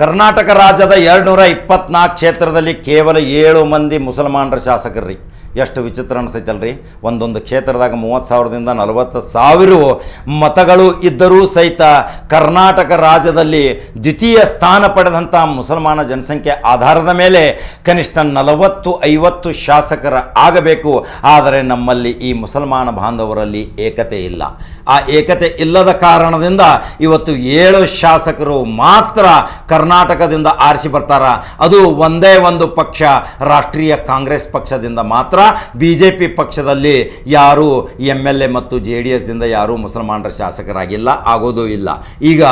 ಕರ್ನಾಟಕ ರಾಜ್ಯದ ಎರಡುನೂರ ಇಪ್ಪತ್ನಾಲ್ಕು ಕ್ಷೇತ್ರದಲ್ಲಿ ಕೇವಲ ಏಳು ಮಂದಿ ಮುಸಲ್ಮಾನರ ಶಾಸಕರ್ರಿ. ಎಷ್ಟು ವಿಚಿತ್ರ ಅನಿಸೈತಲ್ರಿ? ಒಂದೊಂದು ಕ್ಷೇತ್ರದಾಗ ಮೂವತ್ತು ಸಾವಿರದಿಂದ ನಲವತ್ತು ಸಾವಿರ ಮತಗಳು ಇದ್ದರೂ ಸಹಿತ ಕರ್ನಾಟಕ ರಾಜ್ಯದಲ್ಲಿ ದ್ವಿತೀಯ ಸ್ಥಾನ ಪಡೆದಂಥ ಮುಸಲ್ಮಾನ ಜನಸಂಖ್ಯೆ ಆಧಾರದ ಮೇಲೆ ಕನಿಷ್ಠ ನಲವತ್ತು, ಐವತ್ತು ಶಾಸಕರ ಆಗಬೇಕು. ಆದರೆ ನಮ್ಮಲ್ಲಿ ಈ ಮುಸಲ್ಮಾನ ಬಾಂಧವರಲ್ಲಿ ಏಕತೆ ಇಲ್ಲ. ಆ ಏಕತೆ ಇಲ್ಲದ ಕಾರಣದಿಂದ ಇವತ್ತು ಏಳು ಶಾಸಕರು ಮಾತ್ರ ಕರ್ನಾಟಕದಿಂದ ಆರಿಸಿ ಬರ್ತಾರ. ಅದು ಒಂದೇ ಒಂದು ಪಕ್ಷ, ರಾಷ್ಟ್ರೀಯ ಕಾಂಗ್ರೆಸ್ ಪಕ್ಷದಿಂದ ಮಾತ್ರ. ಬಿ ಜೆ ಪಿ ಪಕ್ಷದಲ್ಲಿ ಯಾರೂ ಎಂ ಎಲ್ ಎ ಮತ್ತು ಜೆ ಡಿ ಎಸ್ದಿಂದ ಯಾರೂ ಮುಸಲ್ಮಾನರ ಶಾಸಕರಾಗಿಲ್ಲ, ಆಗೋದೂ ಇಲ್ಲ. ಈಗ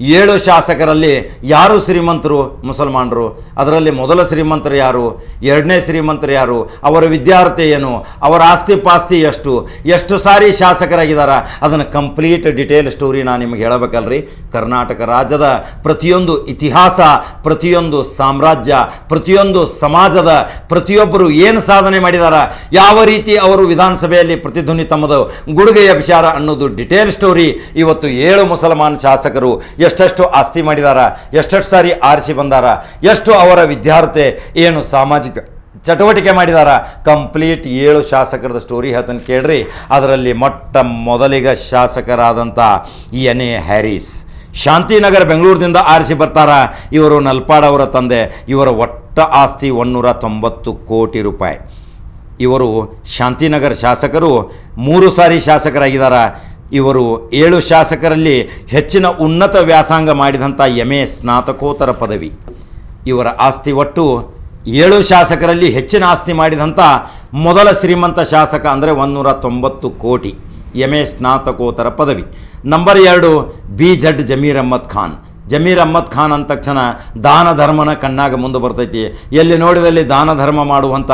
ಏಳು ಶಾಸಕರಲ್ಲಿ ಯಾರು ಶ್ರೀಮಂತರು, ಮುಸಲ್ಮಾನರು? ಅದರಲ್ಲಿ ಮೊದಲ ಶ್ರೀಮಂತರು ಯಾರು? ಎರಡನೇ ಶ್ರೀಮಂತರು ಯಾರು? ಅವರ ವಿದ್ಯಾರ್ಥಿ ಏನು? ಅವರ ಆಸ್ತಿ ಪಾಸ್ತಿ ಎಷ್ಟು? ಎಷ್ಟು ಸಾರಿ ಶಾಸಕರಾಗಿದ್ದಾರೆ? ಅದನ್ನು ಕಂಪ್ಲೀಟ್ ಡಿಟೇಲ್ ಸ್ಟೋರಿ ನಾನು ನಿಮಗೆ ಹೇಳಬೇಕಲ್ರಿ. ಕರ್ನಾಟಕ ರಾಜ್ಯದ ಪ್ರತಿಯೊಂದು ಇತಿಹಾಸ, ಪ್ರತಿಯೊಂದು ಸಾಮ್ರಾಜ್ಯ, ಪ್ರತಿಯೊಂದು ಸಮಾಜದ ಪ್ರತಿಯೊಬ್ಬರು ಏನು ಸಾಧನೆ ಮಾಡಿದಾರ? ಯಾವ ರೀತಿ ಅವರು ವಿಧಾನಸಭೆಯಲ್ಲಿ ಪ್ರತಿಧ್ವನಿ ತಮ್ಮದು? ಗುಡುಗೆಯ ವಿಚಾರ ಅನ್ನೋದು ಡಿಟೇಲ್ ಸ್ಟೋರಿ. ಇವತ್ತು ಏಳು ಮುಸಲ್ಮಾನ್ ಶಾಸಕರು ಎಷ್ಟೆಷ್ಟು ಆಸ್ತಿ ಮಾಡಿದಾರ, ಎಷ್ಟೆಷ್ಟು ಸಾರಿ ಆರಿಸಿ ಬಂದಾರ, ಎಷ್ಟು ಅವರ ವಿದ್ಯಾರ್ಥಿ ಏನು ಸಾಮಾಜಿಕ ಚಟುವಟಿಕೆ ಮಾಡಿದಾರ, ಕಂಪ್ಲೀಟ್ ಏಳು ಶಾಸಕರದ ಸ್ಟೋರಿ ಹೇಳ್ತಾನೆ ಕೇಳ್ರಿ. ಅದರಲ್ಲಿ ಮೊಟ್ಟ ಮೊದಲಿಗ ಶಾಸಕರಾದಂಥ ಎನ್ ಎ ಹ್ಯಾರಿಸ್. ಶಾಂತಿನಗರ ಬೆಂಗಳೂರಿನಿಂದ ಆರಿಸಿ ಬರ್ತಾರ. ಇವರು ನಲ್ಪಾಡವರ ತಂದೆ. ಇವರ ಒಟ್ಟ ಆಸ್ತಿ ಒನ್ನೂರ ತೊಂಬತ್ತು ಕೋಟಿ ರೂಪಾಯಿ. ಇವರು ಶಾಂತಿನಗರ ಶಾಸಕರು, ಮೂರು ಸಾರಿ ಶಾಸಕರಾಗಿದ್ದಾರ ಇವರು ಏಳು ಶಾಸಕರಲ್ಲಿ ಹೆಚ್ಚಿನ ಉನ್ನತ ವ್ಯಾಸಂಗ ಮಾಡಿದಂಥ ಎಂ ಎ ಸ್ನಾತಕೋತ್ತರ ಪದವಿ. ಇವರ ಆಸ್ತಿ ಒಟ್ಟು ಏಳು ಶಾಸಕರಲ್ಲಿ ಹೆಚ್ಚಿನ ಆಸ್ತಿ ಮಾಡಿದಂಥ ಮೊದಲ ಶ್ರೀಮಂತ ಶಾಸಕ ಅಂದರೆ ಒಂದೂರ ತೊಂಬತ್ತು ಕೋಟಿ ಎಂ ಎ ಸ್ನಾತಕೋತ್ತರ ಪದವಿ. ನಂಬರ್ ಎರಡು ಬಿ ಜಡ್ ಜಮೀರ್ ಅಹ್ಮದ್ ಖಾನ್. ಜಮೀರ್ ಅಹ್ಮದ್ ಖಾನ್ ಅಂದ ತಕ್ಷಣ ದಾನ ಧರ್ಮನ ಕಣ್ಣಾಗ ಮುಂದೆ ಬರ್ತೈತಿ. ಎಲ್ಲಿ ನೋಡಿದಲ್ಲಿ ದಾನ ಧರ್ಮ ಮಾಡುವಂಥ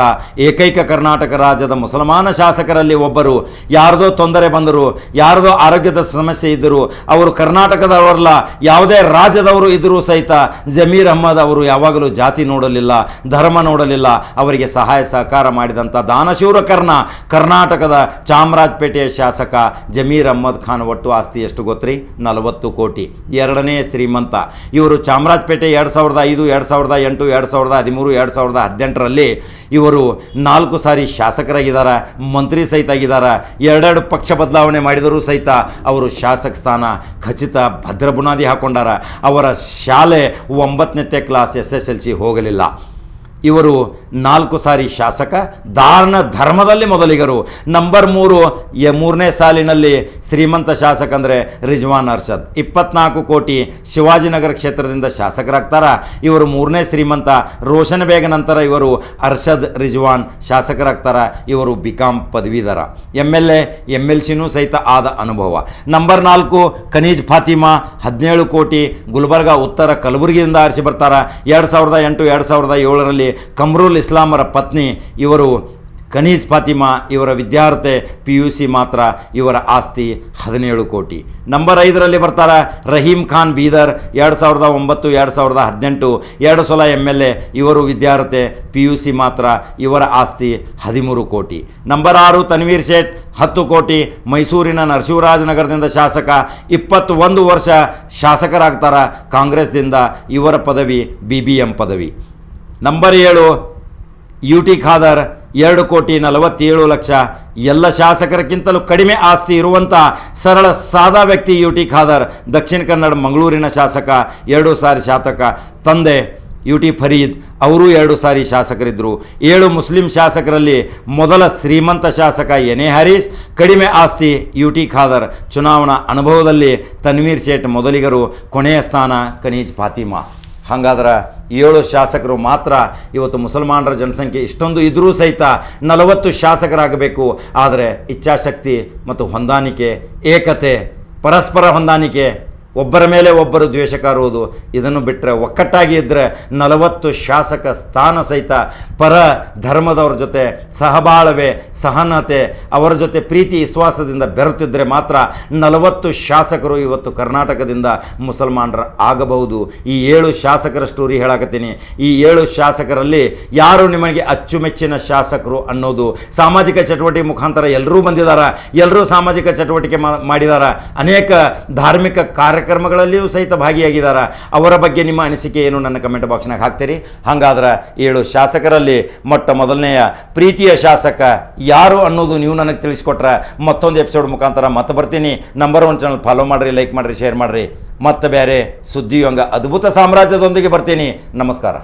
ಏಕೈಕ ಕರ್ನಾಟಕ ರಾಜ್ಯದ ಮುಸಲ್ಮಾನ ಶಾಸಕರಲ್ಲಿ ಒಬ್ಬರು. ಯಾರದೋ ತೊಂದರೆ ಬಂದರು, ಯಾರದೋ ಆರೋಗ್ಯದ ಸಮಸ್ಯೆ ಇದ್ದರು, ಅವರು ಕರ್ನಾಟಕದವರಲ್ಲ, ಯಾವುದೇ ರಾಜ್ಯದವರು ಇದ್ದರೂ ಸಹಿತ ಜಮೀರ್ ಅಹ್ಮದ್ ಅವರು ಯಾವಾಗಲೂ ಜಾತಿ ನೋಡಲಿಲ್ಲ, ಧರ್ಮ ನೋಡಲಿಲ್ಲ, ಅವರಿಗೆ ಸಹಾಯ ಸಹಕಾರ ಮಾಡಿದಂಥ ದಾನಶೂರ ಕರ್ಣ, ಕರ್ನಾಟಕದ ಚಾಮರಾಜಪೇಟೆಯ ಶಾಸಕ ಜಮೀರ್ ಅಹ್ಮದ್ ಖಾನ್ ಒಟ್ಟು ಆಸ್ತಿ ಎಷ್ಟು ಗೊತ್ತ್ರಿ? ನಲವತ್ತು ಕೋಟಿ. ಎರಡನೇ ಶ್ರೀಮಂತ ಇವರು ಚಾಮರಾಜಪೇಟೆ ಎರಡು ಸಾವಿರದ ಐದು, ಎರಡು ಸಾವಿರದ ಎಂಟು, ಎರಡು ಸಾವಿರದ ಹದಿಮೂರು, ಎರಡು ಸಾವಿರದ ಹದಿನೆಂಟರಲ್ಲಿ ಇವರು ನಾಲ್ಕು ಸಾರಿ ಶಾಸಕರಾಗಿದ್ದಾರೆ, ಮಂತ್ರಿ ಸಹಿತ ಆಗಿದ್ದಾರೆ, ಎರಡೆರಡು ಪಕ್ಷ ಬದಲಾವಣೆ ಮಾಡಿದರೂ ಸಹಿತ ಅವರು ಶಾಸಕ ಸ್ಥಾನ ಖಚಿತ ಭದ್ರ ಬುನಾದಿ ಹಾಕೊಂಡಾರ. ಅವರ ಶಾಲೆ ಒಂಬತ್ತನೇ class S S L C ಹೋಗಲಿಲ್ಲ. ಇವರು ನಾಲ್ಕು ಸಾರಿ ಶಾಸಕ ದಾರ್ಣ ಧರ್ಮದಲ್ಲಿ ಮೊದಲಿಗರು. ನಂಬರ್ ಮೂರು ಮೂರನೇ ಸಾಲಿನಲ್ಲಿ ಶ್ರೀಮಂತ ಶಾಸಕ ಅಂದರೆ ರಿಜ್ವಾನ್ ಅರ್ಷದ್. ಇಪ್ಪತ್ನಾಲ್ಕು ಕೋಟಿ ಶಿವಾಜಿನಗರ ಕ್ಷೇತ್ರದಿಂದ ಶಾಸಕರಾಗ್ತಾರ. ಇವರು ಮೂರನೇ ಶ್ರೀಮಂತ, ರೋಷನ್ ಬೇಗ ನಂತರ ಇವರು ಅರ್ಷದ್ ರಿಜ್ವಾನ್ ಶಾಸಕರಾಗ್ತಾರ. ಇವರು ಬಿಕಾಂ ಪದವೀಧರ. M L A M L ಸಿನೂ ಸಹಿತ ಆದ ಅನುಭವ. ನಂಬರ್ ನಾಲ್ಕು, ಖನೀಜ್ ಫಾತಿಮಾ, ಹದಿನೇಳು ಕೋಟಿ ಗುಲ್ಬರ್ಗ ಉತ್ತರ ಕಲಬುರಗಿಯಿಂದ ಆರಿಸಿ ಬರ್ತಾರ. ಎರಡು ಸಾವಿರದ ಎಂಟು, ಎರಡು ಸಾವಿರದ ಏಳರಲ್ಲಿ ಕಮ್ರುಲ್ ಇಸ್ಲಾಮರ ಪತ್ನಿ, ಇವರು ಖನೀಜ್ ಫಾತಿಮಾ, ಇವರ ವಿದ್ಯಾರ್ಥಿ ಪಿ ಯು ಸಿ ಮಾತ್ರ, ಇವರ ಆಸ್ತಿ ಹದಿನೇಳು ಕೋಟಿ. ನಂಬರ್ ಐದರಲ್ಲಿ ಬರ್ತಾರೆ ರಹೀಂ ಖಾನ್ ಬೀದರ್, ಎರಡು ಸಾವಿರದ ಒಂಬತ್ತು, ಎರಡು ಸಾವಿರದ ಹದಿನೆಂಟು, ಎರಡು ಸಲ ಎಂ ಎಲ್ ಎ ಇವರು ವಿದ್ಯಾರ್ಥಿ ಪಿ ಯು ಸಿ ಮಾತ್ರ, ಇವರ ಆಸ್ತಿ ಹದಿಮೂರು ಕೋಟಿ. ನಂಬರ್ ಆರು ತನ್ವೀರ್ ಶೇಟ್, ಹತ್ತು ಕೋಟಿ. ಮೈಸೂರಿನ ನರಸಿಂಹರಾಜನಗರದಿಂದ ಶಾಸಕ, ಇಪ್ಪತ್ತೊಂದು ವರ್ಷ ಶಾಸಕರಾಗ್ತಾರೆ ಕಾಂಗ್ರೆಸ್ದಿಂದ ಇವರ ಪದವಿ ಬಿ ಬಿ ಎಂ ಪದವಿ. ನಂಬರ್ ಏಳು ಯು ಟಿ ಖಾದರ್, ಎರಡು ಕೋಟಿ ನಲವತ್ತೇಳು ಲಕ್ಷ. ಎಲ್ಲ ಶಾಸಕರಕ್ಕಿಂತಲೂ ಕಡಿಮೆ ಆಸ್ತಿ ಇರುವಂಥ ಸರಳ, ಸಾದಾ ವ್ಯಕ್ತಿ ಯು ಟಿ ಖಾದರ್, ದಕ್ಷಿಣ ಕನ್ನಡ ಮಂಗಳೂರಿನ ಶಾಸಕ, ಎರಡು ಸಾರಿ ಶಾಸಕ ತಂದೆ ಯು ಟಿ ಫರೀದ್, ಅವರು ಎರಡು ಸಾರಿ ಶಾಸಕರಿದ್ದರು ಏಳು ಮುಸ್ಲಿಂ ಶಾಸಕರಲ್ಲಿ ಮೊದಲ ಶ್ರೀಮಂತ ಶಾಸಕ ಎನೆ ಎ ಕಡಿಮೆ ಆಸ್ತಿ ಯು ಟಿ ಖಾದರ್. ಚುನಾವಣಾ ಅನುಭವದಲ್ಲಿ ತನ್ವೀರ್ ಶೇಟ್ ಮೊದಲಿಗರು, ಕೊನೆಯ ಸ್ಥಾನ ಕನೀಜ್ ಫಾತಿಮಾ. ಹಾಗಾದ್ರೆ ಏಳು ಶಾಸಕರು ಮಾತ್ರ ಇವತ್ತು ಮುಸಲ್ಮಾನರ ಜನಸಂಖ್ಯೆ ಇಷ್ಟೊಂದು ಇದ್ದರೂ ಸಹಿತ ನಲವತ್ತು ಶಾಸಕರಾಗಬೇಕು. ಆದರೆ ಇಚ್ಛಾಶಕ್ತಿ ಮತ್ತು ಹೊಂದಾಣಿಕೆ, ಏಕತೆ, ಪರಸ್ಪರ ಹೊಂದಾಣಿಕೆ ಒಬ್ಬರ ಮೇಲೆ ಒಬ್ಬರು ದ್ವೇಷ ಕಾರುವುದು ಇದನ್ನು ಬಿಟ್ಟರೆ ಒಕ್ಕಟ್ಟಾಗಿ ಇದ್ದರೆ ನಲವತ್ತು ಶಾಸಕ ಸ್ಥಾನ ಸಹಿತ ಪರ ಧರ್ಮದವ್ರ ಜೊತೆ ಸಹಬಾಳ್ವೆ, ಸಹನತೆ, ಅವರ ಜೊತೆ ಪ್ರೀತಿ, ವಿಶ್ವಾಸದಿಂದ ಬೆರೆತಿದ್ದರೆ ಮಾತ್ರ ನಲವತ್ತು ಶಾಸಕರು ಇವತ್ತು ಕರ್ನಾಟಕದಿಂದ ಮುಸಲ್ಮಾನರ ಆಗಬಹುದು. ಈ ಏಳು ಶಾಸಕರ ಸ್ಟೋರಿ ಹೇಳಕತ್ತೀನಿ. ಈ ಏಳು ಶಾಸಕರಲ್ಲಿ ಯಾರು ನಿಮಗೆ ಅಚ್ಚುಮೆಚ್ಚಿನ ಶಾಸಕರು ಅನ್ನೋದು? ಸಾಮಾಜಿಕ ಚಟುವಟಿಕೆ ಮುಖಾಂತರ ಎಲ್ಲರೂ ಬಂದಿದ್ದಾರೆ ಎಲ್ಲರೂ ಸಾಮಾಜಿಕ ಚಟುವಟಿಕೆ ಮಾಡಿದ್ದಾರೆ ಅನೇಕ ಧಾರ್ಮಿಕ ಕಾರ್ಯ ಕಾರ್ಯಕ್ರಮಗಳಲ್ಲಿಯೂ ಸಹಿತ ಭಾಗಿಯಾಗಿದ್ದಾರೆ. ಅವರ ಬಗ್ಗೆ ನಿಮ್ಮ ಅನಿಸಿಕೆ ಏನು ನನ್ನ ಕಮೆಂಟ್ ಬಾಕ್ಸ್ನಾಗ ಹಾಕ್ತೀರಿ. ಹಾಗಾದ್ರೆ ಏಳು ಶಾಸಕರಲ್ಲಿ ಮೊಟ್ಟ ಮೊದಲನೆಯ ಪ್ರೀತಿಯ ಶಾಸಕ ಯಾರು ಅನ್ನೋದು ನೀವು ನನಗೆ ತಿಳಿಸ್ಕೊಟ್ರೆ ಮತ್ತೊಂದು ಎಪಿಸೋಡ್ ಮುಖಾಂತರ ಮತ್ತೆ ಬರ್ತೀನಿ. ನಂಬರ್ ಒನ್ ಚಾನಲ್ ಫಾಲೋ ಮಾಡಿರಿ ಲೈಕ್ ಮಾಡಿರಿ ಶೇರ್ ಮಾಡಿರಿ. ಮತ್ತೆ ಬೇರೆ ಸುದ್ದಿಯೊಂಗ ಅದ್ಭುತ ಸಾಮ್ರಾಜ್ಯದೊಂದಿಗೆ ಬರ್ತೀನಿ. ನಮಸ್ಕಾರ.